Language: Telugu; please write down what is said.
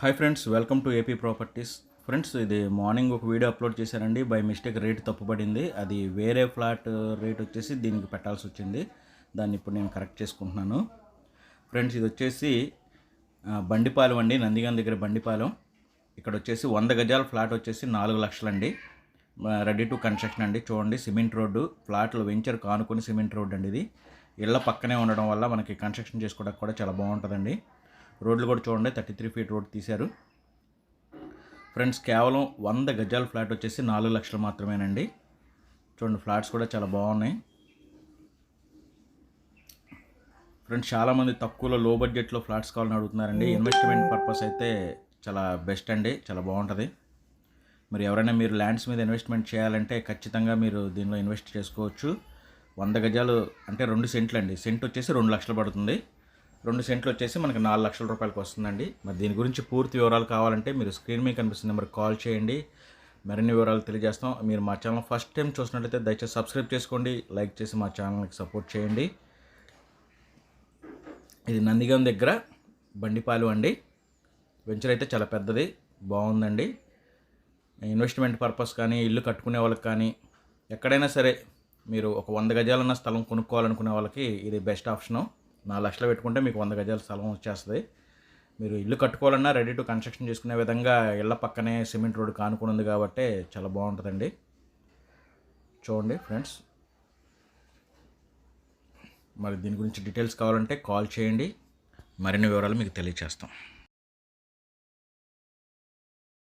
Hi friends welcome to AP properties friends ఇది మార్నింగ్ ఒక వీడియో అప్లోడ్ చేశానండి. బై మిస్టేక్ రేట్ తప్పుపడింది అది వేరే ఫ్లాట్ రేట్ uh, వచ్చేసి దీనికి పెట్టాల్సి వచ్చింది. దాన్ని ఇప్పుడు నేను కరెక్ట్ చేసుకుంటున్నాను. ఫ్రెండ్స్ ఇది వచ్చేసి బండిపాలెం అండి. నందిగాం దగ్గర బండిపాలెం. ఇక్కడ వచ్చేసి వంద గజాల ఫ్లాట్ వచ్చేసి నాలుగు లక్షలండి. రెడీ టు కన్స్ట్రక్షన్ అండి. చూడండి సిమెంట్ రోడ్డు. ఫ్లాట్లు వెంచర్ కానుకొని సిమెంట్ రోడ్డు అండి ఇది. ఇళ్ళ పక్కనే ఉండడం వల్ల మనకి కన్స్ట్రక్షన్ చేసుకోవడానికి కూడా చాలా బాగుంటుందండి. రోడ్లు కూడా చూడండి థర్టీ త్రీ ఫీట్ రోడ్ తీశారు. ఫ్రెండ్స్ కేవలం వంద గజాల ఫ్లాట్ వచ్చేసి నాలుగు లక్షలు మాత్రమేనండి. చూడండి ఫ్లాట్స్ కూడా చాలా బాగున్నాయి. ఫ్రెండ్స్ చాలామంది తక్కువలో లో బడ్జెట్లో ఫ్లాట్స్ కావాలని అడుగుతున్నారండి. ఇన్వెస్ట్మెంట్ పర్పస్ అయితే చాలా బెస్ట్ అండి చాలా బాగుంటుంది. మరి ఎవరైనా మీరు ల్యాండ్స్ మీద ఇన్వెస్ట్మెంట్ చేయాలంటే ఖచ్చితంగా మీరు దీనిలో ఇన్వెస్ట్ చేసుకోవచ్చు. వంద గజాలు అంటే రెండు సెంట్లు అండి సెంట్ వచ్చేసి రెండు లక్షలు పడుతుంది. రెండు సెంట్లు వచ్చేసి మనకి నాలుగు లక్షల రూపాయలకు వస్తుందండి. మరి దీని గురించి పూర్తి వివరాలు కావాలంటే మీరు స్క్రీన్ మీద కనిపిస్తున్న నెంబర్కి కాల్ చేయండి. మరిన్ని వివరాలు తెలియజేస్తాం. మీరు మా ఛానల్ ఫస్ట్ టైం చూసినట్లయితే దయచేసి సబ్స్క్రైబ్ చేసుకోండి లైక్ చేసి మా ఛానల్కి సపోర్ట్ చేయండి. ఇది నందిగం దగ్గర బండిపాలు అండి. వెంచర్ అయితే చాలా పెద్దది బాగుందండి. ఇన్వెస్ట్మెంట్ పర్పస్ కానీ ఇల్లు కట్టుకునే వాళ్ళకి కానీ ఎక్కడైనా సరే మీరు ఒక వంద గజాలన్న స్థలం కొనుక్కోవాలనుకునే వాళ్ళకి ఇది బెస్ట్ ఆప్షను. నాలుగు లక్షలు పెట్టుకుంటే మీకు వంద గజాల స్థలం వచ్చేస్తుంది. మీరు ఇల్లు కట్టుకోవాలన్నా రెడీ టు కన్స్ట్రక్షన్ చేసుకునే విధంగా ఇళ్ళ పక్కనే సిమెంట్ రోడ్ కానుకుని ఉంది కాబట్టి చాలా బాగుంటుందండి. చూడండి ఫ్రెండ్స్. మరి దీని గురించి డీటెయిల్స్ కావాలంటే కాల్ చేయండి. మరిన్ని వివరాలు మీకు తెలియచేస్తాం.